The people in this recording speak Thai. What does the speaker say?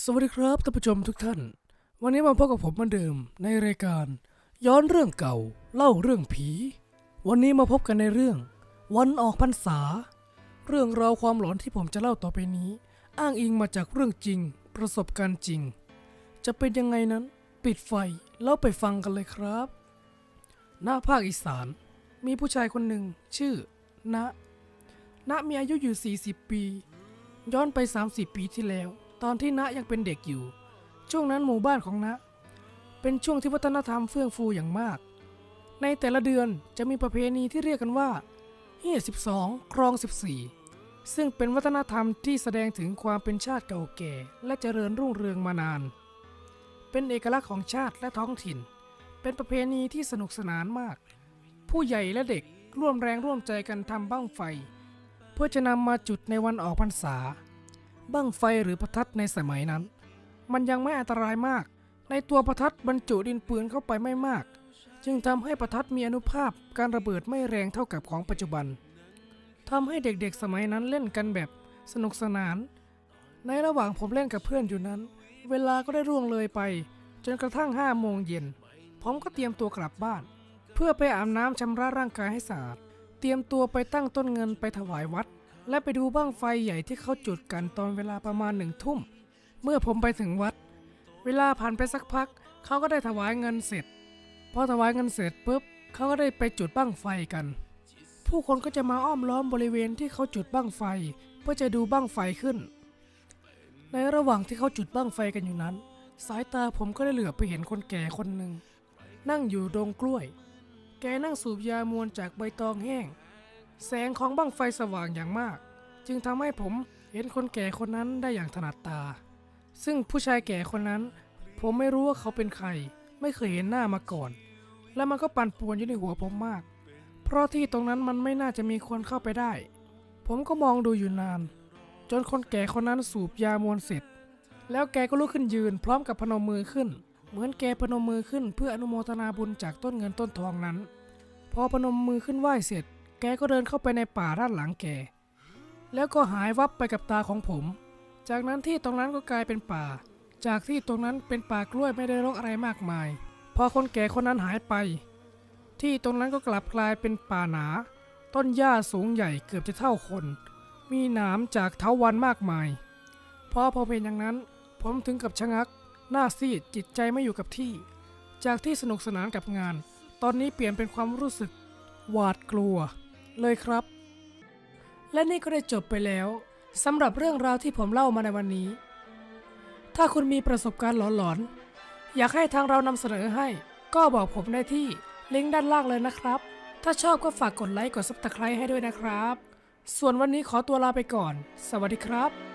สวัสดีครับท่านผู้ชมทุกท่าน วันนี้มาพบกับผมเหมือนเดิมในรายการ ย้อนเรื่องเก่าเล่าเรื่องผี วันนี้มาพบกันในเรื่อง วันออกพรรษา เรื่องราวความหลอนที่ผมจะเล่าต่อไปนี้ อ้างอิงมาจากเรื่องจริง ประสบการณ์จริง จะเป็นยังไงนั้น ปิดไฟแล้วไปฟังกันเลยครับณภาคอีสาน มีผู้ชายคนหนึ่งชื่อ ณ ณมีอายุอยู่ 40 ปี ย้อนไป 30 ปีที่แล้ว ตอนที่ณยังเป็นเด็กอยู่ ช่วงนั้นหมู่บ้านของณเป็นช่วงที่วัฒนธรรมเฟื่องฟูอย่างมาก ในแต่ละเดือนจะมีประเพณีที่เรียกกันว่าเฮีย12 ครอง 14 ซึ่งเป็นวัฒนธรรมที่แสดงถึงความเป็นชาติเก่าแก่ และเจริญรุ่งเรืองมานาน เป็นเอกลักษณ์ของชาติและท้องถิ่น เป็นประเพณีที่สนุกสนานมาก ผู้ใหญ่และเด็กร่วมแรงร่วมใจกันทำบ้างไฟ เพื่อจะนำมาจุดในวันออกพรรษา บั้งไฟหรือประทัดในสมัยนั้น มันยังไม่อันตรายมาก ในตัวประทัดบรรจุดินปืนเข้าไปไม่มาก จึงทำให้ประทัดมีอนุภาพการระเบิดไม่แรงเท่ากับของปัจจุบันทำให้เด็กๆสมัยนั้นเล่นกันแบบสนุกสนาน ในระหว่างผมเล่นกับเพื่อนอยู่นั้น เวลาก็ได้ร่วงเลยไป จนกระทั่งห้าโมงเย็นผมก็เตรียมตัวกลับบ้าน เพื่อไปอาบน้ำชำระร่างกายให้สะอาด เตรียมตัวไปตั้งต้นเงินไปถวายวัด และไปดูบ้างไฟใหญ่ที่เขาจุดกันตอนเวลาประมาณหนึ่งทุ่ม เมื่อผมไปถึงวัด เวลาผ่านไปสักพัก เขาก็ได้ถวายเงินเสร็จ พอถวายเงินเสร็จปุ๊บเขาก็ได้ไปจุดบ้างไฟกัน ผู้คนก็จะมาอ้อมล้อมบริเวณที่เขาจุดบ้างไฟ เพื่อจะดูบ้างไฟขึ้น ในระหว่างที่เขาจุดบ้างไฟกันอยู่นั้น สายตาผมก็ได้เหลือไปเห็นคนแก่คนหนึ่งนั่งอยู่ดงกล้วย แกนั่งสูบยามวนจากใบตองแห้ง แสงของบั้งไฟสว่างอย่างมาก จึงทำให้ผมเห็นคนแก่คนนั้นได้อย่างถนัดตา ซึ่งผู้ชายแก่คนนั้น ผมไม่รู้ว่าเขาเป็นใคร ไม่เคยเห็นหน้ามาก่อน และมันก็ปั่นป่วนอยู่ในหัวผมมาก เพราะที่ตรงนั้นมันไม่น่าจะมีคนเข้าไปได้ ผมก็มองดูอยู่นาน จนคนแก่คนนั้นสูบยามวนเสร็จ แล้วแกก็ลุกขึ้นยืนพร้อมกับพนมมือขึ้น เหมือนแกพนมมือขึ้นเพื่ออนุโมทนาบุญจากต้นเงินต้นทองนั้น พอพนมมือขึ้นไหว้เสร็จ แกก็เดินเข้าไปในป่าด้านหลังแก แล้วก็หายวับไปกับตาของผม จากนั้นที่ตรงนั้นก็กลายเป็นป่า จากที่ตรงนั้นเป็นป่ากล้วยไม่ได้รกอะไรมากมาย พอคนแก่คนนั้นหายไป ที่ตรงนั้นก็กลับกลายเป็นป่าหนา ต้นหญ้าสูงใหญ่เกือบจะเท่าคน มีหนามจากเถาวันมากมายพอพอเป็นอย่างนั้น ผมถึงกับชะงัก หน้าซีดจิตใจไม่อยู่กับที่ จากที่สนุกสนานกับงาน ตอนนี้เปลี่ยนเป็นความรู้สึก หวาดกลัว เลยครับ และนี่ก็ได้จบไปแล้วสำหรับเรื่องราวที่ผมเล่ามาในวันนี้ ถ้าคุณมีประสบการณ์หลอนๆ อยากให้ทางเรานำเสนอให้ ก็บอกผมได้ที่ลิงก์ด้านล่างเลยนะครับ ถ้าชอบก็ฝากกดไลค์กดซับสไครต์ให้ด้วยนะครับ ส่วนวันนี้ขอตัวลาไปก่อน สวัสดีครับ